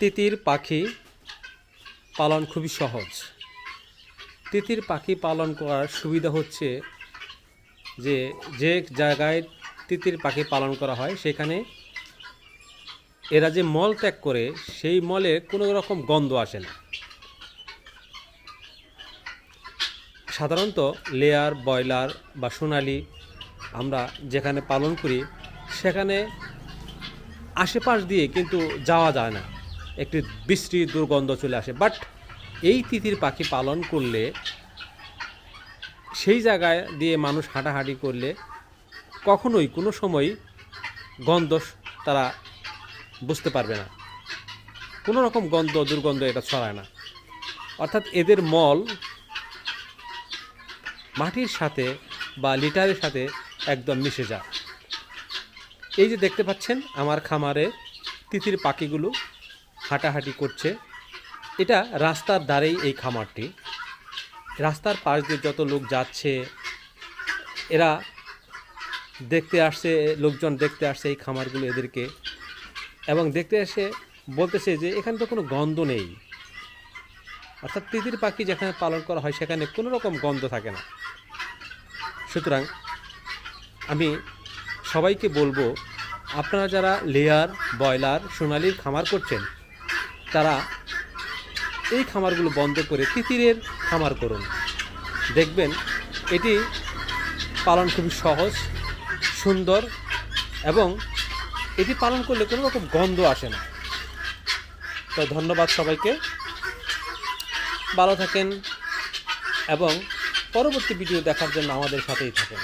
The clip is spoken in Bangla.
তিতির পাখি পালন খুবই সহজ। তিতির পাখি পালন করার সুবিধা হচ্ছে যে যে জায়গায় তিতির পাখি পালন করা হয়, সেখানে এরা যে মল ত্যাগ করে, সেই মলে কোনো রকম গন্ধ আসে না। সাধারণত লেয়ার, ব্রয়লার বা সোনালি আমরা যেখানে পালন করি, সেখানে আশেপাশ দিয়ে কিন্তু যাওয়া যায় না। একটি বৃষ্টি দুর্গন্ধ চলে আসে। বাট এই তিতির পাখি পালন করলে, সেই জায়গায় দিয়ে মানুষ হাঁটাহাঁটি করলে কখনোই কোনো সময় গন্ধ তারা বুঝতে পারবে না। কোনো রকম গন্ধ, দুর্গন্ধ এটা ছড়ায় না। অর্থাৎ এদের মল মাটির সাথে বা লিটারের সাথে একদম মিশে যায়। এই যে দেখতে পাচ্ছেন আমার খামারে তিতির পাখিগুলো হাঁটাহাঁটি করছে। এটা রাস্তার ধারেই এই খামারটি। রাস্তার পাশ দিয়ে যত লোক যাচ্ছে, এরা দেখতে আসছে, লোকজন দেখতে আসছে এই খামারগুলো এদেরকে। এবং দেখতে এসে বলতেছে যে, এখানে তো কোনো গন্ধ নেই। অর্থাৎ তিতির পাখি যেখানে পালন করা হয়, সেখানে কোনো রকম গন্ধ থাকে না। সুতরাং আমি সবাইকে বলব, আপনারা যারা লেয়ার, ব্রয়লার, সোনালির খামার করছেন তারা এই খামারগুলো বন্ধ করে তিতিরের খামার করুন। দেখবেন, এটি পালন খুবই সহজ, সুন্দর এবং এটি পালন করলে কোনো রকম গন্ধ আসে না। তো ধন্যবাদ সবাইকে। ভালো থাকেন এবং পরবর্তী ভিডিও দেখার জন্য আমাদের সাথেই থাকেন।